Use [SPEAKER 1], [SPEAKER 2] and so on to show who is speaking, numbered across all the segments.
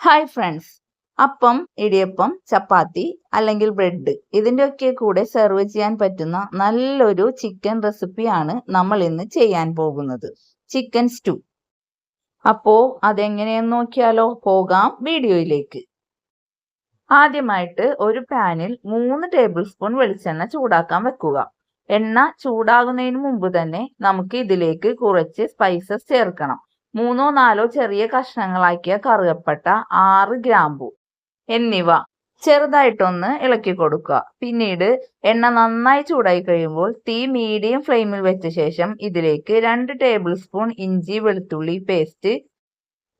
[SPEAKER 1] Hi friends അപ്പം ഇടിയപ്പം ചപ്പാത്തി അല്ലെങ്കിൽ bread ഇതിന്റെയൊക്കെ കൂടെ സെർവ് ചെയ്യാൻ പറ്റുന്ന നല്ലൊരു ചിക്കൻ റെസിപ്പിയാണ് നമ്മൾ ഇന്ന് ചെയ്യാൻ പോകുന്നത്. ചിക്കൻ സ്റ്റൂ അപ്പോ അതെങ്ങനെയെന്ന് നോക്കിയാലോ? പോകാം വീഡിയോയിലേക്ക്. ആദ്യമായിട്ട് ഒരു പാനിൽ മൂന്ന് ടേബിൾ സ്പൂൺ വെളിച്ചെണ്ണ ചൂടാക്കാൻ വെക്കുക. എണ്ണ ചൂടാകുന്നതിന് മുമ്പ് തന്നെ നമുക്ക് ഇതിലേക്ക് കുറച്ച് സ്പൈസസ് ചേർക്കണം. മൂന്നോ നാലോ ചെറിയ കഷ്ണങ്ങളാക്കിയ കറുകപ്പട്ട ആറ് ഗ്രാമ്പു എന്നിവ ചെറുതായിട്ടൊന്ന് ഇളക്കി കൊടുക്കുക. പിന്നീട് എണ്ണ നന്നായി ചൂടായി കഴിയുമ്പോൾ തീ മീഡിയം ഫ്ലെയിമിൽ വെച്ച ശേഷം ഇതിലേക്ക് രണ്ട് ടേബിൾ സ്പൂൺ ഇഞ്ചി വെളുത്തുള്ളി പേസ്റ്റ്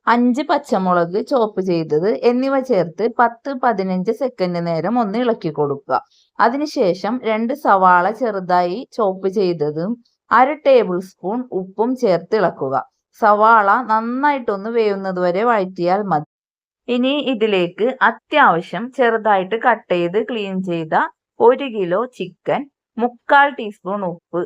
[SPEAKER 1] അഞ്ച് പച്ചമുളക് ചോപ്പ് ചെയ്തത് എന്നിവ ചേർത്ത് പത്ത് പതിനഞ്ച് സെക്കൻഡ് നേരം ഒന്ന് ഇളക്കി കൊടുക്കുക. അതിനുശേഷം രണ്ട് സവാള ചെറുതായി ചോപ്പ് ചെയ്തതും അര ടേബിൾ സ്പൂൺ ഉപ്പും ചേർത്ത് ഇളക്കുക. സവാള നന്നായിട്ടൊന്ന് വേവുന്നത് വരെ വഴറ്റിയാൽ മതി. ഇനി ഇതിലേക്ക് അത്യാവശ്യം ചെറുതായിട്ട് കട്ട് ചെയ്ത് ക്ലീൻ ചെയ്ത ഒരു കിലോ ചിക്കൻ മുക്കാൽ ടീസ്പൂൺ ഉപ്പ്.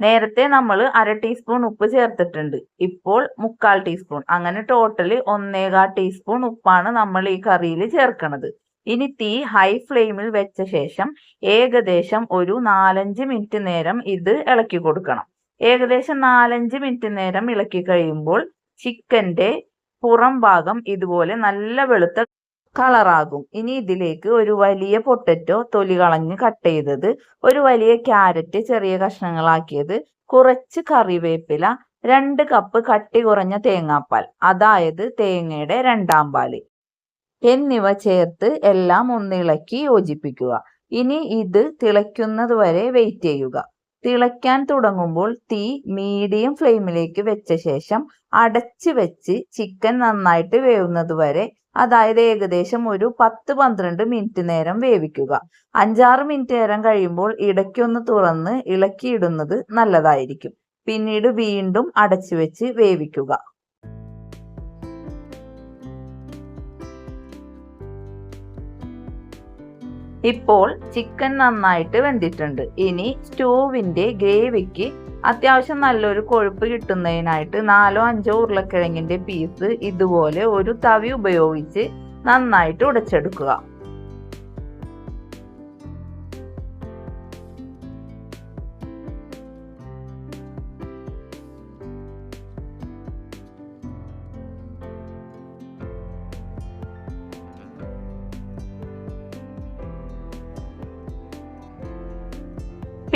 [SPEAKER 1] നേരത്തെ നമ്മൾ അര ടീസ്പൂൺ ഉപ്പ് ചേർത്തിട്ടുണ്ട്. ഇപ്പോൾ മുക്കാൽ ടീസ്പൂൺ അങ്ങനെ ടോട്ടൽ ഒന്നേകാൽ ടീസ്പൂൺ ഉപ്പാണ് നമ്മൾ ഈ കറിയിൽ ചേർക്കുന്നത് ഇനി തീ ഹൈ ഫ്ലെയിമിൽ വെച്ച ശേഷം ഏകദേശം ഒരു നാലഞ്ച് മിനിറ്റ് നേരം ഇത് ഇളക്കി കൊടുക്കണം. ഏകദേശം നാലഞ്ച് മിനിറ്റ് നേരം ഇളക്കി കഴിയുമ്പോൾ ചിക്കന്റെ പുറം ഭാഗം ഇതുപോലെ നല്ല വെളുത്ത കളറാകും. ഇനി ഇതിലേക്ക് ഒരു വലിയ പൊട്ടറ്റോ തൊലി കളഞ്ഞ് കട്ട് ചെയ്തത് ഒരു വലിയ ക്യാരറ്റ് ചെറിയ കഷ്ണങ്ങളാക്കിയത് കുറച്ച് കറിവേപ്പില രണ്ട് കപ്പ് കട്ടി കുറഞ്ഞ തേങ്ങാപ്പാൽ അതായത് തേങ്ങയുടെ രണ്ടാം പാൽ എന്നിവ ചേർത്ത് എല്ലാം ഒന്നിളക്കി യോജിപ്പിക്കുക. ഇനി ഇത് തിളയ്ക്കുന്നത് വരെ വെയിറ്റ് ചെയ്യുക. തിളയ്ക്കാൻ തുടങ്ങുമ്പോൾ തീ മീഡിയം ഫ്ലെയിമിലേക്ക് വെച്ച ശേഷം അടച്ച് വെച്ച് ചിക്കൻ നന്നായിട്ട് വേവുന്നത് വരെ അതായത് ഏകദേശം ഒരു പത്ത് പന്ത്രണ്ട് മിനിറ്റ് നേരം വേവിക്കുക. അഞ്ചാറ് മിനിറ്റ് നേരം കഴിയുമ്പോൾ ഇടയ്ക്കൊന്ന് തുറന്ന് ഇളക്കിയിടുന്നത് നല്ലതായിരിക്കും. പിന്നീട് വീണ്ടും അടച്ചു വെച്ച് വേവിക്കുക. ഇപ്പോൾ ചിക്കൻ നന്നായിട്ട് വെന്തിട്ടുണ്ട്. ഇനി സ്റ്റൂവിന്റെ ഗ്രേവിക്ക് അത്യാവശ്യം നല്ലൊരു കൊഴുപ്പ് കിട്ടുന്നതിനായിട്ട് നാലോ അഞ്ചോ ഉരുളക്കിഴങ്ങിന്റെ പീസ് ഇതുപോലെ ഒരു തവി ഉപയോഗിച്ച് നന്നായിട്ട് ഉടച്ചെടുക്കുക.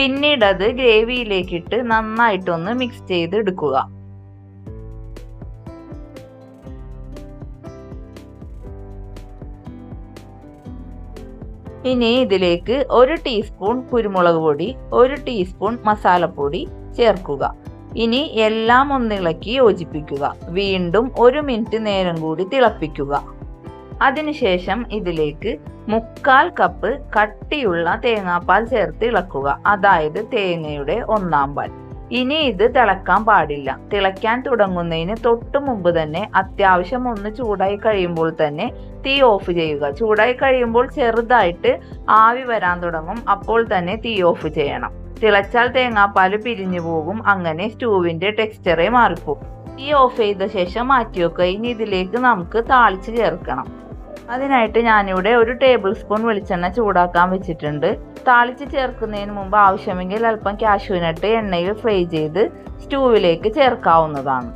[SPEAKER 1] പിന്നീട് അത് ഗ്രേവിയിലേക്കിട്ട് നന്നായിട്ടൊന്ന് മിക്സ് ചെയ്ത് എടുക്കുക ഇനി ഇതിലേക്ക് ഒരു ടീസ്പൂൺ കുരുമുളക് പൊടി ഒരു ടീസ്പൂൺ മസാലപ്പൊടി ചേർക്കുക. ഇനി എല്ലാം ഒന്നിളക്കി യോജിപ്പിക്കുക. വീണ്ടും ഒരു മിനിറ്റ് നേരം കൂടി തിളപ്പിക്കുക. അതിനുശേഷം ഇതിലേക്ക് മുക്കാൽ കപ്പ് കട്ടിയുള്ള തേങ്ങാപ്പാൽ ചേർത്ത് ഇളക്കുക. അതായത് തേങ്ങയുടെ ഒന്നാം പാൽ. ഇനി ഇത് തിളക്കാൻ പാടില്ല. തിളയ്ക്കാൻ തുടങ്ങുന്നതിന് തൊട്ട് മുമ്പ് തന്നെ അത്യാവശ്യം ഒന്ന് ചൂടായി കഴിയുമ്പോൾ തന്നെ തീ ഓഫ് ചെയ്യുക. ചൂടായി കഴിയുമ്പോൾ ചെറുതായിട്ട് ആവി വരാൻ തുടങ്ങും. അപ്പോൾ തന്നെ തീ ഓഫ് ചെയ്യണം. തിളച്ചാൽ തേങ്ങാപ്പാൽ പിരിഞ്ഞു പോകും. അങ്ങനെ സ്റ്റൂവിന്റെ ടെക്സ്ചറെ മാറിപ്പോകും തീ ഓഫ് ചെയ്ത ശേഷം മാറ്റി വെക്കുക ഇനി ഇതിലേക്ക് നമുക്ക് താളിച്ച് ചേർക്കണം. അതിനായിട്ട് ഞാനിവിടെ ഒരു ടേബിൾ സ്പൂൺ വെളിച്ചെണ്ണ ചൂടാക്കാൻ വെച്ചിട്ടുണ്ട്. താളിച്ച് ചേർക്കുന്നതിന് മുമ്പ് ആവശ്യമെങ്കിൽ അല്പം കാഷ്യൂനട്ട് എണ്ണയിൽ ഫ്രൈ ചെയ്ത് സ്റ്റൂവിലേക്ക് ചേർക്കാവുന്നതാണ്.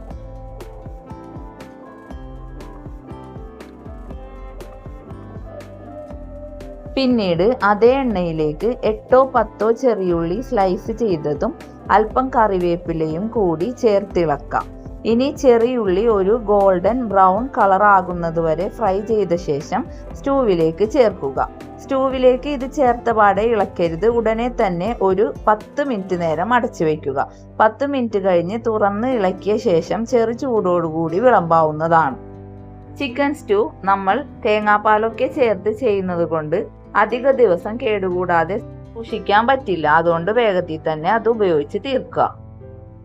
[SPEAKER 1] പിന്നീട് അതേ എണ്ണയിലേക്ക് എട്ടോ പത്തോ ചെറിയുള്ളി സ്ലൈസ് ചെയ്തതും അല്പം കറിവേപ്പിലയും കൂടി ചേർത്തിളക്കാം. ഇനി ചെറിയുള്ളി ഒരു ഗോൾഡൻ ബ്രൗൺ കളർ ആകുന്നത് വരെ ഫ്രൈ ചെയ്ത ശേഷം സ്റ്റൂവിലേക്ക് ചേർക്കുക. സ്റ്റൂവിലേക്ക് ഇത് ചേർത്ത പാടെ ഇളക്കരുത്. ഉടനെ തന്നെ ഒരു പത്ത് മിനിറ്റ് നേരം അടച്ചു വയ്ക്കുക പത്ത് മിനിറ്റ് കഴിഞ്ഞ് തുറന്ന് ഇളക്കിയ ശേഷം ചെറു ചൂടോടുകൂടി വിളമ്പാവുന്നതാണ്. ചിക്കൻ സ്റ്റൂ നമ്മൾ തേങ്ങാപ്പാലൊക്കെ ചേർത്ത് ചെയ്യുന്നത് കൊണ്ട് അധിക ദിവസം കേടുകൂടാതെ സൂക്ഷിക്കാൻ പറ്റില്ല. അതുകൊണ്ട് വേഗത്തിൽ തന്നെ അത് ഉപയോഗിച്ച് തീർക്കുക.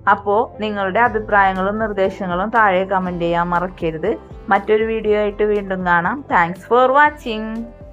[SPEAKER 1] അപ്പോൾ നിങ്ങളുടെ അഭിപ്രായങ്ങളും നിർദ്ദേശങ്ങളും താഴെ കമന്റ് ചെയ്യാൻ മറക്കരുത്. മറ്റൊരു വീഡിയോ ആയിട്ട് വീണ്ടും കാണാം. Thanks for watching